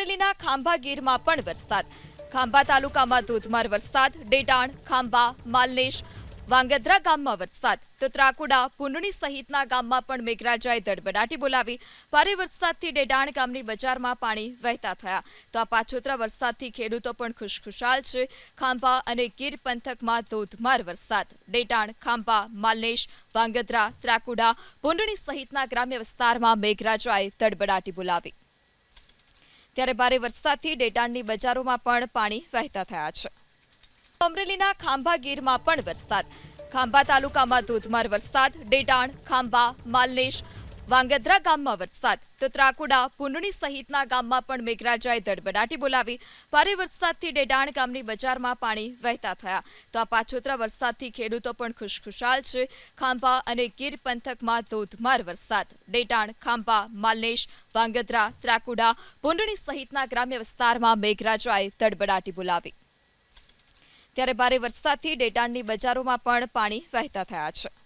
અમરેલીના ખાંભા ગીરમાં પણ વરસાદ. ખાંભા તાલુકામાં ધોધમાર વરસાદ, ડેટાણ, ખાંભા, માલનેશ, વાંગદ્રા ગામમાં વરસાદ. તો ત્રાકુડા પુંડણી સહિતના ગામમાં પણ મેઘરાજાએ દડબડાટી બોલાવી. ભારે વરસાદથી ડેડાણ ગામની બજારમાં પાણી વહેતા થયા. તો આ પાછોતરા વરસાદથી ખેડૂતો પણ ખુશખુશાલ છે. ખાંભા અને ગીર પંથકમાં ધોધમાર વરસાદ. ડેટાણ, ખાંભા, માલનેશ, વાંગદ્રા, ત્રાકુડા પુંડણી સહિતના ગ્રામ્ય વિસ્તારમાં મેઘરાજાએ દડબડાટી બોલાવી. ત્યારે ભારે વરસાદથી ડેટાણની બજારોમાં પણ પાણી વહેતા થયા છે. અમરેલીના ખાંભા ગીરમાં પણ વરસાદ. ખાંભા તાલુકામાં ધોધમાર વરસાદ, ડેટાણ, ખાંભા, માલનેશ વાંગદ્રા ગામમાં વરસાદ. તો ત્રાકુડા પુંડણી સહિતના ગામમાં પણ મેઘરાજાએ દડબડાટી બોલાવી. ભારે વરસાદથી ડેડાણ ગામની બજારમાં પાણી વહેતા થયા. તો આ પાછોતરા વરસાદથી ખેડૂતો પણ ખુશખુશાલ છે. ખાંભા અને ગીર પંથકમાં ધોધમાર વરસાદ. ડેટાણ ખાંભા, માલનેશ, વાંગદ્રા, ત્રાકુડા પુંડણી સહિતના ગ્રામ્ય વિસ્તારમાં મેઘરાજાએ દડબડાટી બોલાવી. ત્યારે ભારે વરસાદથી ડેટાણની બજારોમાં પણ પાણી વહેતા થયા છે.